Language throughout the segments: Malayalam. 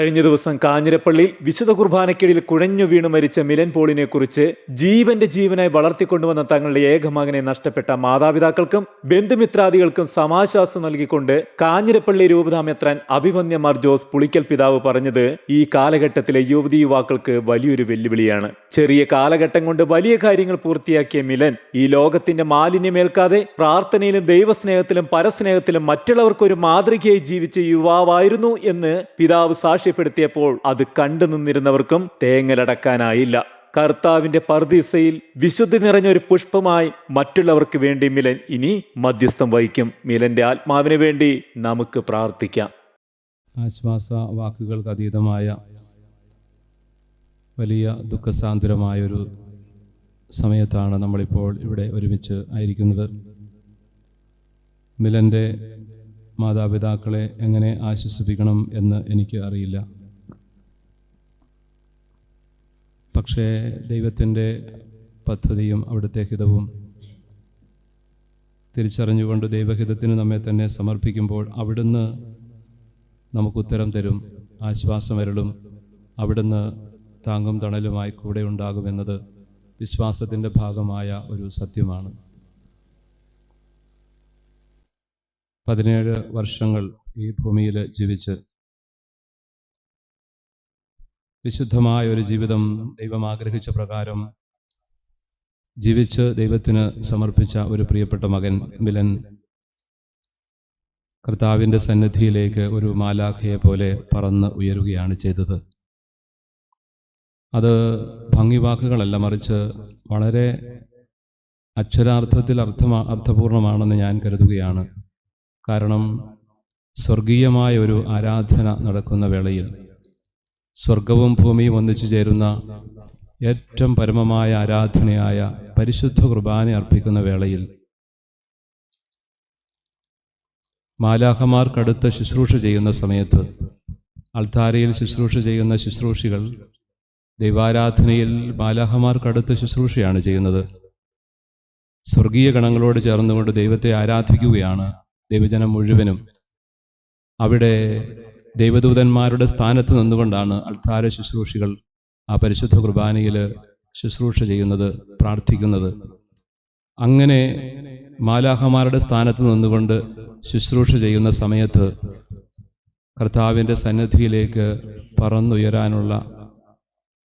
കഴിഞ്ഞ ദിവസം കാഞ്ഞിരപ്പള്ളിയിൽ വിശുദ്ധ കുർബാനക്കിടയിൽ കുഴഞ്ഞു വീണു മരിച്ച മിലൻ പോളിനെ കുറിച്ച് ജീവന്റെ ജീവനായി വളർത്തിക്കൊണ്ടുവന്ന തങ്ങളുടെ ഏകമകനെ നഷ്ടപ്പെട്ട മാതാപിതാക്കൾക്കും ബന്ധുമിത്രാദികൾക്കും സമാശ്വാസം നൽകിക്കൊണ്ട് കാഞ്ഞിരപ്പള്ളി രൂപതാമെത്രാൻ അഭിമന്യമാർ ജോസ് പുളിക്കൽ പിതാവ് പറഞ്ഞത് ഈ കാലഘട്ടത്തിലെ യുവതി യുവാക്കൾക്ക് വലിയൊരു വെല്ലുവിളിയാണ്. ചെറിയ കാലഘട്ടം കൊണ്ട് വലിയ കാര്യങ്ങൾ പൂർത്തിയാക്കിയ മിലൻ ഈ ലോകത്തിന്റെ മാലിന്യമേൽക്കാതെ പ്രാർത്ഥനയിലും ദൈവസ്നേഹത്തിലും പരസ്നേഹത്തിലും മറ്റുള്ളവർക്കൊരു മാതൃകയായി ജീവിച്ച യുവാവായിരുന്നു എന്ന് പിതാവ് സാക്ഷ്യപ്പെടുത്തിയപ്പോൾ അത് കണ്ടു നിന്നിരുന്നവർക്കും തേങ്ങലടക്കാനായില്ല. കർത്താവിന്റെ പർദീസയിൽ വിശുദ്ധി നിറഞ്ഞ ഒരു പുഷ്പമായി മറ്റുള്ളവർക്ക് വേണ്ടി മിലൻ ഇനി മധ്യസ്ഥം വഹിക്കും. മിലന്റെ ആത്മാവിന് വേണ്ടി നമുക്ക് പ്രാർത്ഥിക്കാം. ആശ്വാസ വാക്കുകൾക്ക് അതീതമായ വലിയ ദുഃഖസാന്ദ്രമായൊരു സമയത്താണ് നമ്മളിപ്പോൾ ഇവിടെ ഒരുമിച്ച് ആയിരിക്കുന്നത്. മിലന്റെ മാതാപിതാക്കളെ എങ്ങനെ ആശ്വസിപ്പിക്കണം എന്ന് എനിക്ക് അറിയില്ല. പക്ഷേ ദൈവത്തിന്റെ പദ്ധതിയും അവിടുത്തെ ഹിതവും തിരിച്ചറിഞ്ഞുകൊണ്ട് ദൈവഹിതത്തിന് നമ്മെ തന്നെ സമർപ്പിക്കുമ്പോൾ അവിടുന്ന് നമുക്ക് ഉത്തരം തരും ആശ്വാസമരളും അവിടുന്ന് താങ്ങും തണലുമായി കൂടെ ഉണ്ടാകുമെന്നത് വിശ്വാസത്തിന്റെ ഭാഗമായ ഒരു സത്യമാണ്. പതിനേഴ് വർഷങ്ങൾ ഈ ഭൂമിയിൽ ജീവിച്ച് വിശുദ്ധമായ ഒരു ജീവിതം ദൈവം ആഗ്രഹിച്ച പ്രകാരം ജീവിച്ച് ദൈവത്തിന് സമർപ്പിച്ച ഒരു പ്രിയപ്പെട്ട മകൻ മിലൻ. കർത്താവിന്റെ സന്നിധിയിലേക്ക് ഒരു മാലാഖയെ പോലെ പറന്ന് ഉയരുകയാണ് ചെയ്തത്. അത് ഭംഗിവാക്കുകളല്ല മറിച്ച് വളരെ അക്ഷരാർത്ഥത്തിൽ അർത്ഥമാ അർത്ഥപൂർണമാണെന്ന് ഞാൻ കരുതുകയാണ്. കാരണം സ്വർഗീയമായ ഒരു ആരാധന നടക്കുന്ന വേളയിൽ സ്വർഗവും ഭൂമിയും ഒന്നിച്ചു ചേരുന്ന ഏറ്റവും പരമമായ ആരാധനയായ പരിശുദ്ധ കുർബാന അർപ്പിക്കുന്ന വേളയിൽ മാലാഹമാർക്കടുത്ത് ശുശ്രൂഷ ചെയ്യുന്ന സമയത്ത് അൾത്താരയിൽ ശുശ്രൂഷ ചെയ്യുന്ന ശുശ്രൂഷികൾ ദൈവാരാധനയിൽ മാലാഹമാർക്കടുത്ത് ശുശ്രൂഷയാണ് ചെയ്യുന്നത്. സ്വർഗീയ ഗണങ്ങളോട് ചേർന്നുകൊണ്ട് ദൈവത്തെ ആരാധിക്കുകയാണ് ദൈവജനം മുഴുവനും അവിടെ ദൈവദൂതന്മാരുടെ സ്ഥാനത്ത് നിന്നുകൊണ്ടാണ് അൾത്താര ശുശ്രൂഷികൾ ആ പരിശുദ്ധ കുർബാനയിൽ ശുശ്രൂഷ ചെയ്യുന്നത് പ്രാർത്ഥിക്കുന്നത്. അങ്ങനെ മാലാഹമാരുടെ സ്ഥാനത്ത് നിന്നുകൊണ്ട് ശുശ്രൂഷ ചെയ്യുന്ന സമയത്ത് കർത്താവിന്റെ സന്നിധിയിലേക്ക് പറന്നുയരാനുള്ള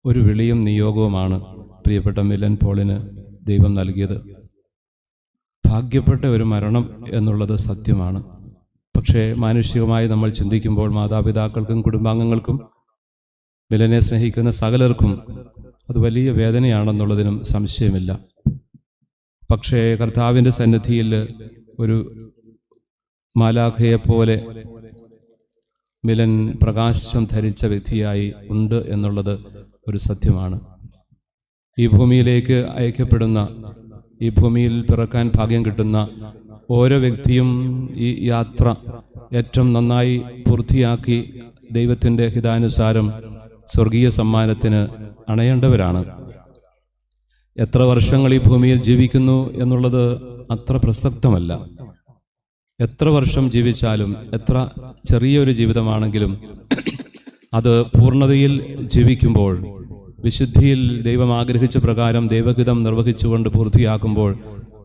ഒരു വിളിയും നിയോഗവുമാണ് പ്രിയപ്പെട്ട മിലൻ പോളിന് ദൈവം നൽകിയത്. ഭാഗ്യപ്പെട്ട ഒരു മരണം എന്നുള്ളത് സത്യമാണ്. പക്ഷേ മാനുഷികമായി നമ്മൾ ചിന്തിക്കുമ്പോൾ മാതാപിതാക്കൾക്കും കുടുംബാംഗങ്ങൾക്കും മിലനെ സ്നേഹിക്കുന്ന സകലർക്കും അത് വലിയ വേദനയാണെന്നുള്ളതിനും സംശയമില്ല. പക്ഷേ കർത്താവിന്റെ സന്നിധിയിൽ ഒരു മാലാഖയെപ്പോലെ മിലൻ പ്രകാശം ധരിച്ച വിധിയായി ഉണ്ട് എന്നുള്ളത് ഒരു സത്യമാണ്. ഈ ഭൂമിയിലേക്ക് അയക്കപ്പെടുന്ന ഈ ഭൂമിയിൽ പിറക്കാൻ ഭാഗ്യം കിട്ടുന്ന ഓരോ വ്യക്തിയും ഈ യാത്ര ഏറ്റവും നന്നായി പൂർത്തിയാക്കി ദൈവത്തിന്റെ ഹിതാനുസാരം സ്വർഗീയ സമ്മാനത്തിന് അണയേണ്ടവരാണ്. എത്ര വർഷങ്ങൾ ഈ ഭൂമിയിൽ ജീവിക്കുന്നു എന്നുള്ളത് അത്ര പ്രസക്തമല്ല. എത്ര വർഷം ജീവിച്ചാലും എത്ര ചെറിയൊരു ജീവിതമാണെങ്കിലും അത് പൂർണതയിൽ ജീവിക്കുമ്പോൾ വിശുദ്ധിയിൽ ദൈവം ആഗ്രഹിച്ച പ്രകാരം ദൈവഹിതം നിർവഹിച്ചുകൊണ്ട് പൂർത്തിയാക്കുമ്പോൾ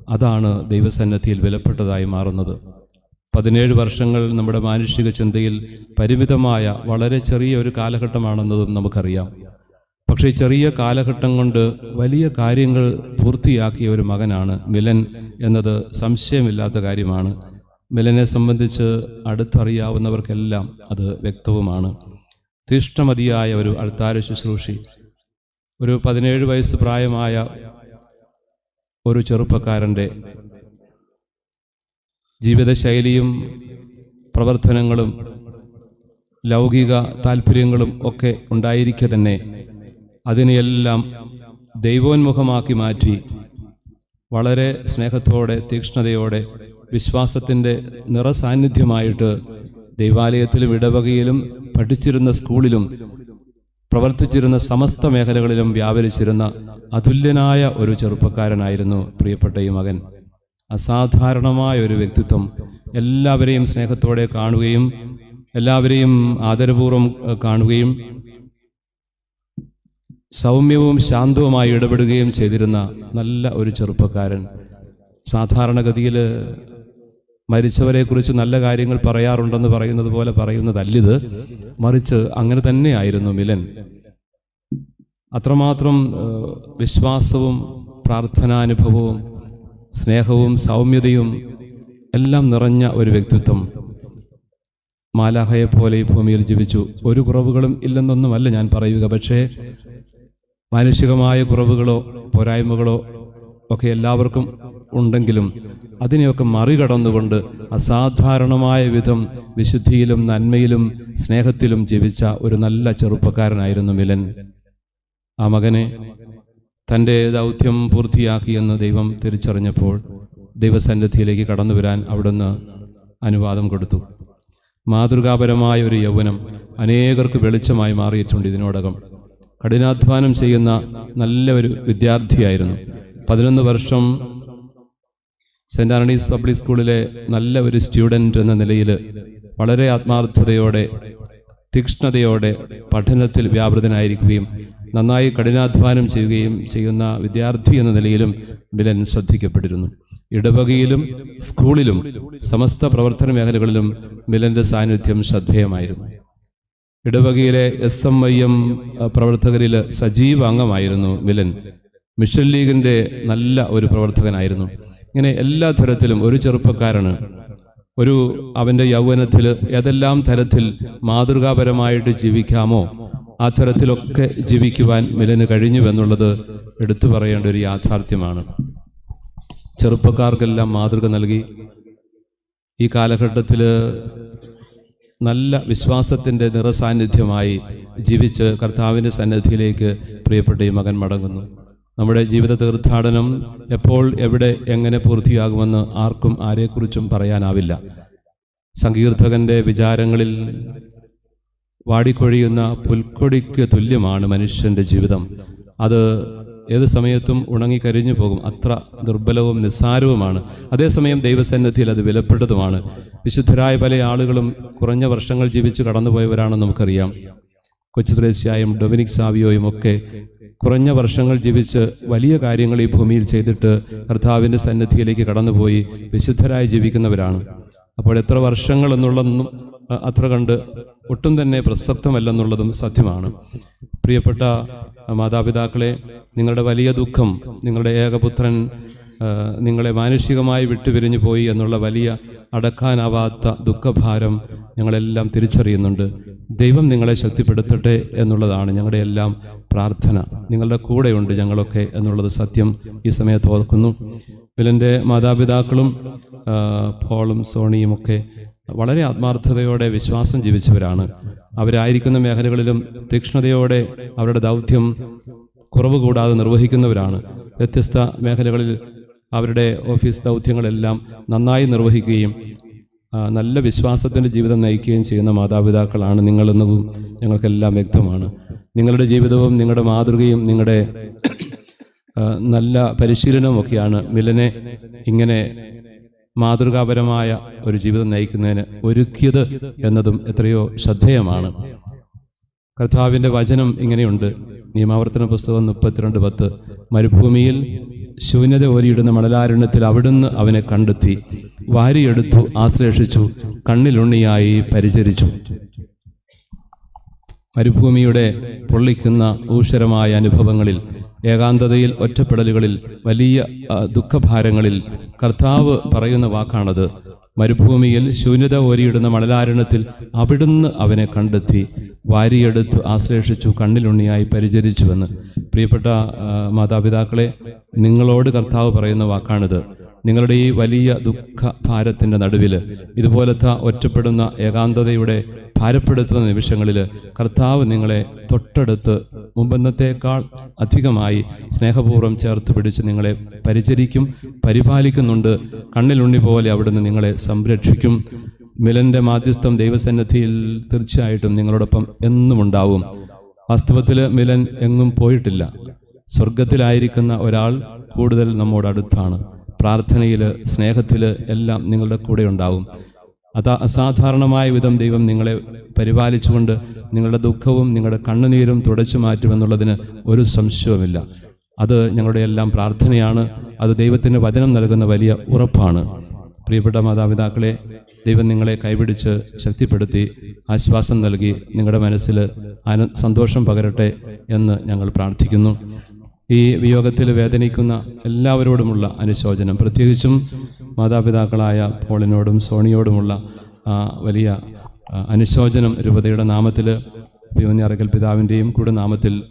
അതാണ് ദൈവസന്നദ്ധിയിൽ വിലപ്പെട്ടതായി മാറുന്നത്. പതിനേഴ് വർഷങ്ങൾ നമ്മുടെ മാനുഷിക ചിന്തയിൽ പരിമിതമായ വളരെ ചെറിയ ഒരു കാലഘട്ടമാണെന്നതും നമുക്കറിയാം. പക്ഷേ ചെറിയ കാലഘട്ടം കൊണ്ട് വലിയ കാര്യങ്ങൾ പൂർത്തിയാക്കിയ ഒരു മകനാണ് മിലൻ എന്നത് സംശയമില്ലാത്ത കാര്യമാണ്. മിലനെ സംബന്ധിച്ച് അടുത്തറിയാവുന്നവർക്കെല്ലാം അത് വ്യക്തവുമാണ്. തീഷ്ണമതിയായ ഒരു അൾത്താര ശുശ്രൂഷി ഒരു പതിനേഴ് വയസ്സ് പ്രായമായ ഒരു ചെറുപ്പക്കാരന്റെ ജീവിതശൈലിയും പ്രവർത്തനങ്ങളും ലൗകിക താല്പര്യങ്ങളും ഒക്കെ ഉണ്ടായിരിക്കെ തന്നെ അതിനെയെല്ലാം ദൈവോന്മുഖമാക്കി മാറ്റി വളരെ സ്നേഹത്തോടെ തീക്ഷ്ണതയോടെ വിശ്വാസത്തിന്റെ നിറസാന്നിധ്യമായിട്ട് ദൈവാലയത്തിലും ഇടവകയിലും പഠിച്ചിരുന്ന സ്കൂളിലും പ്രവർത്തിച്ചിരുന്ന സമസ്ത മേഖലകളിലും വ്യാപരിച്ചിരുന്ന അതുല്യനായ ഒരു ചെറുപ്പക്കാരനായിരുന്നു പ്രിയപ്പെട്ട ഈ മകൻ. അസാധാരണമായ ഒരു വ്യക്തിത്വം എല്ലാവരെയും സ്നേഹത്തോടെ കാണുകയും എല്ലാവരെയും ആദരപൂർവം കാണുകയും സൗമ്യവും ശാന്തവുമായി ഇടപെടുകയും ചെയ്തിരുന്ന നല്ല ഒരു ചെറുപ്പക്കാരൻ. സാധാരണഗതിയിൽ മരിച്ചവരെക്കുറിച്ച് നല്ല കാര്യങ്ങൾ പറയാറുണ്ടെന്ന് പറയുന്നത് പോലെ പറയുന്നതല്ലിത്. മറിച്ച് അങ്ങനെ തന്നെയായിരുന്നു മിലൻ. അത്രമാത്രം വിശ്വാസവും പ്രാർത്ഥനാനുഭവവും സ്നേഹവും സൗമ്യതയും എല്ലാം നിറഞ്ഞ ഒരു വ്യക്തിത്വം. മാലാഹയെ പോലെ ഈ ഭൂമിയിൽ ജീവിച്ചു. ഒരു കുറവുകളും ഇല്ലെന്നൊന്നുമല്ല ഞാൻ പറയുക. പക്ഷേ മാനുഷികമായ കുറവുകളോ പോരായ്മകളോ ഒക്കെ എല്ലാവർക്കും ഉണ്ടെങ്കിലും അതിനെയൊക്കെ മറികടന്നുകൊണ്ട് അസാധാരണമായ വിധം വിശുദ്ധിയിലും നന്മയിലും സ്നേഹത്തിലും ജീവിച്ച ഒരു നല്ല ചെറുപ്പക്കാരനായിരുന്നു മിലൻ. ആ മകനെ തന്റെ ദൗത്യം പൂർത്തിയാക്കിയെന്ന് ദൈവം തിരിച്ചറിഞ്ഞപ്പോൾ ദൈവസന്നിധിയിലേക്ക് കടന്നു വരാൻ അവിടുന്ന് അനുവാദം കൊടുത്തു. മാതൃകാപരമായ ഒരു യൗവനം അനേകർക്ക് വെളിച്ചമായി മാറിയിട്ടുണ്ട് ഇതിനോടകം. കഠിനാധ്വാനം ചെയ്യുന്ന നല്ല ഒരു വിദ്യാർത്ഥിയായിരുന്നു. പതിനൊന്ന് വർഷം സെന്റ് ആന്റണീസ് പബ്ലിക് സ്കൂളിലെ നല്ല ഒരു സ്റ്റുഡന്റ് എന്ന നിലയിൽ വളരെ ആത്മാർത്ഥതയോടെ തീക്ഷ്ണതയോടെ പഠനത്തിൽ വ്യാപൃതനായിരിക്കുകയും നന്നായി കഠിനാധ്വാനം ചെയ്യുകയും ചെയ്യുന്ന വിദ്യാർത്ഥി എന്ന നിലയിലും ബിലൻ ശ്രദ്ധിക്കപ്പെട്ടിരുന്നു. ഇടവകയിലും സ്കൂളിലും സമസ്ത പ്രവർത്തന മേഖലകളിലും ബിലന്റെ സാന്നിധ്യം ശ്രദ്ധേയമായിരുന്നു. ഇടവകയിലെ എസ് എം ഐ എം പ്രവർത്തകരിൽ സജീവ അംഗമായിരുന്നു ബിലൻ. മിഷൻ ലീഗിന്റെ നല്ല ഒരു പ്രവർത്തകനായിരുന്നു. ഇങ്ങനെ എല്ലാ തരത്തിലും ഒരു ചെറുപ്പക്കാരന് ഒരു അവന്റെ യൗവനത്തിൽ ഏതെല്ലാം തരത്തിൽ മാതൃകാപരമായിട്ട് ജീവിക്കാമോ ആ തരത്തിലൊക്കെ ജീവിക്കുവാൻ മിലന് കഴിഞ്ഞുവെന്നുള്ളത് എടുത്തു പറയേണ്ട ഒരു യാഥാർത്ഥ്യമാണ്. ചെറുപ്പക്കാർക്കെല്ലാം മാതൃക നൽകി. ഈ കാലഘട്ടത്തിൽ നല്ല വിശ്വാസത്തിന്റെ നിറസാന്നിധ്യമായി ജീവിച്ച് കർത്താവിന്റെ സന്നിധിയിലേക്ക് പ്രിയപ്പെട്ട ഈ മകൻ മടങ്ങുന്നു. നമ്മുടെ ജീവിത തീർത്ഥാടനം എപ്പോൾ എവിടെ എങ്ങനെ പൂർത്തിയാകുമെന്ന് ആർക്കും ആരെക്കുറിച്ചും പറയാനാവില്ല. സങ്കീർത്തകന്റെ വിചാരങ്ങളിൽ വാടിക്കൊഴിയുന്ന പുൽക്കൊടിക്ക് തുല്യമാണ് മനുഷ്യന്റെ ജീവിതം. അത് ഏത് സമയത്തും ഉണങ്ങിക്കരിഞ്ഞു പോകും. അത്ര ദുർബലവും നിസ്സാരവുമാണ്. അതേസമയം ദൈവസന്നിധിയിൽ അത് വിലപ്പെട്ടതുമാണ്. വിശുദ്ധരായ പല ആളുകളും കുറഞ്ഞ വർഷങ്ങൾ ജീവിച്ച് കടന്നുപോയവരാണെന്ന് നമുക്കറിയാം. കൊച്ചു കൊച്ചുത്രേസ്യായും ഡൊമിനിക് സാവിയോയും ഒക്കെ കുറഞ്ഞ വർഷങ്ങൾ ജീവിച്ച് വലിയ കാര്യങ്ങൾ ഈ ഭൂമിയിൽ ചെയ്തിട്ട് കർത്താവിന്റെ സന്നിധിയിലേക്ക് കടന്നുപോയി വിശുദ്ധരായി ജീവിക്കുന്നവരാണ്. അപ്പോൾ എത്ര വർഷങ്ങൾ എന്നുള്ളതൊന്നും അത്ര കണ്ട് ഒട്ടും തന്നെ പ്രസക്തമല്ലെന്നുള്ളതും സത്യമാണ്. പ്രിയപ്പെട്ട മാതാപിതാക്കളെ നിങ്ങളുടെ വലിയ ദുഃഖം നിങ്ങളുടെ ഏകപുത്രൻ നിങ്ങളെ മാനുഷികമായി വിട്ടുപിരിഞ്ഞു പോയി എന്നുള്ള വലിയ അടക്കാനാവാത്ത ദുഃഖഭാരം ഞങ്ങളെല്ലാം തിരിച്ചറിയുന്നുണ്ട്. ദൈവം നിങ്ങളെ ശക്തിപ്പെടുത്തട്ടെ എന്നുള്ളതാണ് ഞങ്ങളുടെ എല്ലാം പ്രാർത്ഥന. നിങ്ങളുടെ കൂടെയുണ്ട് ഞങ്ങളൊക്കെ എന്നുള്ളത് സത്യം ഈ സമയത്ത് ഓർക്കുന്നു. വിലന്റെ മാതാപിതാക്കളും പോളും സോണിയും ഒക്കെ വളരെ ആത്മാർത്ഥതയോടെ വിശ്വാസം ജീവിച്ചവരാണ്. അവരായിരിക്കുന്ന മേഖലകളിലും തീക്ഷ്ണതയോടെ അവരുടെ ദൗത്യം കുറവ് കൂടാതെ നിർവഹിക്കുന്നവരാണ്. വ്യത്യസ്ത മേഖലകളിൽ അവരുടെ ഓഫീസ് ദൗത്യങ്ങളെല്ലാം നന്നായി നിർവഹിക്കുകയും നല്ല വിശ്വാസത്തിന്റെ ജീവിതം നയിക്കുകയും ചെയ്യുന്ന മാതാപിതാക്കളാണ് നിങ്ങളെന്നതും ഞങ്ങൾക്കെല്ലാം വ്യക്തമാണ്. നിങ്ങളുടെ ജീവിതവും നിങ്ങളുടെ മാതൃകയും നിങ്ങളുടെ നല്ല പരിശീലനവുമൊക്കെയാണ് മിലനെ ഇങ്ങനെ മാതൃകാപരമായ ഒരു ജീവിതം നയിക്കുന്നതിന് ഒരുക്കിയത് എന്നതും എത്രയോ ശ്രദ്ധേയമാണ്. കർത്താവിന്റെ വചനം ഇങ്ങനെയുണ്ട്. നിയമാവർത്തന പുസ്തകം മുപ്പത്തിരണ്ട് പത്ത്. മരുഭൂമിയിൽ ശൂന്യത ഓരിയിടുന്ന മണലാരണ്യത്തിൽ അവിടുന്ന് അവനെ കണ്ടെത്തി. വാരിയെടുത്തു ആശ്ലേഷിച്ചു കണ്ണിലുണ്ണിയായി പരിചരിച്ചു. മരുഭൂമിയുടെ പൊള്ളിക്കുന്ന ഊഷരമായ അനുഭവങ്ങളിൽ ഏകാന്തതയിൽ ഒറ്റപ്പെടലുകളിൽ വലിയ ദുഃഖഭാരങ്ങളിൽ കർത്താവ് പറയുന്ന വാക്കാണത്. മരുഭൂമിയിൽ ശൂന്യത ഓരിയിടുന്ന മണലാരണത്തിൽ അവിടുന്ന് അവനെ കണ്ടെത്തി വാരിയെടുത്തു ആശ്ലേഷിച്ചു കണ്ണിലുണ്ണിയായി പരിചരിച്ചുവെന്ന്. പ്രിയപ്പെട്ട മാതാപിതാക്കളെ നിങ്ങളോട് കർത്താവ് പറയുന്ന വാക്കാണിത്. നിങ്ങളുടെ ഈ വലിയ ദുഃഖ ഭാരത്തിന്റെ നടുവിൽ ഇതുപോലത്തെ ഒറ്റപ്പെടുന്ന ഏകാന്തതയുടെ ഭാരപ്പെടുത്തുന്ന നിമിഷങ്ങളിൽ കർത്താവ് നിങ്ങളെ തൊട്ടടുത്ത് മുമ്പെന്നത്തേക്കാൾ അധികമായി സ്നേഹപൂർവം ചേർത്ത് പിടിച്ച് നിങ്ങളെ പരിചരിക്കും പരിപാലിക്കുന്നുണ്ട്. കണ്ണിലുണ്ണി പോലെ അവിടുന്ന് നിങ്ങളെ സംരക്ഷിക്കും. മിലന്റെ മാധ്യസ്ഥം ദൈവസന്നിധിയിൽ തീർച്ചയായിട്ടും നിങ്ങളോടൊപ്പം എന്നും ഉണ്ടാവും. വാസ്തവത്തിൽ മിലൻ എങ്ങും പോയിട്ടില്ല. സ്വർഗത്തിലായിരിക്കുന്ന ഒരാൾ കൂടുതൽ നമ്മോട് അടുത്താണ്. പ്രാർത്ഥനയിൽ സ്നേഹത്തിൽ എല്ലാം നിങ്ങളുടെ കൂടെ ഉണ്ടാവും. അത് അസാധാരണമായ വിധം ദൈവം നിങ്ങളെ പരിപാലിച്ചുകൊണ്ട് നിങ്ങളുടെ ദുഃഖവും നിങ്ങളുടെ കണ്ണുനീരും തുടച്ചു മാറ്റുമെന്നുള്ളതിന് ഒരു സംശയവുമില്ല. അത് ഞങ്ങളുടെ എല്ലാം പ്രാർത്ഥനയാണ്. അത് ദൈവത്തിന്റെ വചനം നൽകുന്ന വലിയ ഉറപ്പാണ്. പ്രിയപ്പെട്ട മാതാപിതാക്കളെ ദൈവം നിങ്ങളെ കൈപിടിച്ച് ശക്തിപ്പെടുത്തി ആശ്വാസം നൽകി നിങ്ങളുടെ മനസ്സിൽ സന്തോഷം പകരട്ടെ എന്ന് ഞങ്ങൾ പ്രാർത്ഥിക്കുന്നു. ഈ വിയോഗത്തിൽ വേദനിക്കുന്ന എല്ലാവരോടുമുള്ള അനുശോചനം. പ്രത്യേകിച്ചും മാതാപിതാക്കളായ പോളിനോടും സോണിയോടുമുള്ള വലിയ അനുശോചനം രൂപതയുടെ നാമത്തിൽ പിയോന്യാറക്കൽ പിതാവിന്റെയും കൂടെ നാമത്തിൽ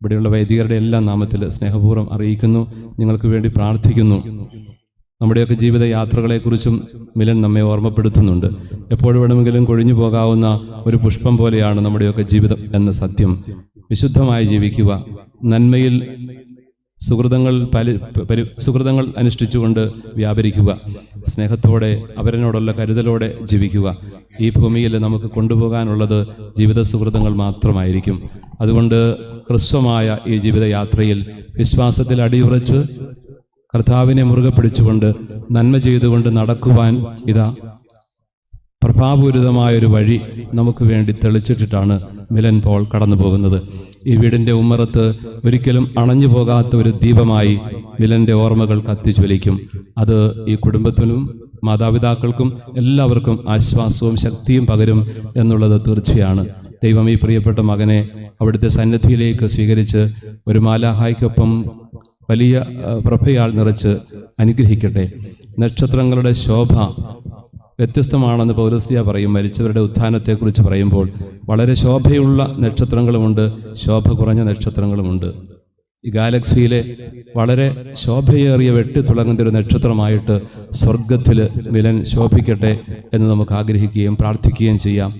ഇവിടെയുള്ള വൈദികരുടെ എല്ലാ നാമത്തിൽ സ്നേഹപൂർവം അറിയിക്കുന്നു. നിങ്ങൾക്ക് വേണ്ടി പ്രാർത്ഥിക്കുന്നു. നമ്മുടെയൊക്കെ ജീവിതയാത്രകളെക്കുറിച്ചും മിലൻ നമ്മെ ഓർമ്മപ്പെടുത്തുന്നുണ്ട്. എപ്പോഴും വേണമെങ്കിലും കൊഴിഞ്ഞു പോകാവുന്ന ഒരു പുഷ്പം പോലെയാണ് നമ്മുടെയൊക്കെ ജീവിതം എന്ന സത്യം. വിശുദ്ധമായി ജീവിക്കുക. നന്മയിൽ സുഹൃതങ്ങൾ പല പരി സുഹൃതങ്ങൾ അനുഷ്ഠിച്ചുകൊണ്ട് വ്യാപരിക്കുക. സ്നേഹത്തോടെ അവരനോടുള്ള കരുതലോടെ ജീവിക്കുക. ഈ ഭൂമിയിൽ നമുക്ക് കൊണ്ടുപോകാനുള്ളത് ജീവിത സുഹൃതങ്ങൾ മാത്രമായിരിക്കും. അതുകൊണ്ട് ഹ്രസ്വമായ ഈ ജീവിതയാത്രയിൽ വിശ്വാസത്തിൽ അടിയുറച്ച് കർത്താവിനെ മുറുകെ പിടിച്ചുകൊണ്ട് നന്മ ചെയ്തുകൊണ്ട് നടക്കുവാൻ ഇതാ പ്രഭാപൂരിതമായൊരു വഴി നമുക്ക് വേണ്ടി തെളിച്ചിട്ടിട്ടാണ് മിലൻ പോൾ കടന്നു പോകുന്നത് ഈ വീടിന്റെ ഉമ്മറത്ത് ഒരിക്കലും അണഞ്ഞു പോകാത്ത ഒരു ദീപമായി മിലന്റെ ഓർമ്മകൾ കത്തിജ്വലിക്കും അത് ഈ കുടുംബത്തിനും മാതാപിതാക്കൾക്കും എല്ലാവർക്കും ആശ്വാസവും ശക്തിയും പകരും എന്നുള്ളത് തീർച്ചയാണ്. ദൈവം ഈ പ്രിയപ്പെട്ട മകനെ അവിടുത്തെ സന്നദ്ധിയിലേക്ക് സ്വീകരിച്ച് ഒരു മാലാഹായ്ക്കൊപ്പം വലിയ പ്രഭയാൽ നിറച്ച് അനുഗ്രഹിക്കട്ടെ. നക്ഷത്രങ്ങളുടെ ശോഭ വ്യത്യസ്തമാണെന്ന് പൗരസ്ലിയ പറയും. മരിച്ചവരുടെ ഉത്ഥാനത്തെക്കുറിച്ച് പറയുമ്പോൾ വളരെ ശോഭയുള്ള നക്ഷത്രങ്ങളുമുണ്ട് ശോഭ കുറഞ്ഞ നക്ഷത്രങ്ങളുമുണ്ട്. ഈ ഗാലക്സിയിലെ വളരെ ശോഭയേറിയ വെട്ടി തുളങ്ങുന്ന ഒരു നക്ഷത്രമായിട്ട് സ്വർഗത്തിൽ വിലൻ ശോഭിക്കട്ടെ എന്ന് നമുക്ക് ആഗ്രഹിക്കുകയും പ്രാർത്ഥിക്കുകയും ചെയ്യാം.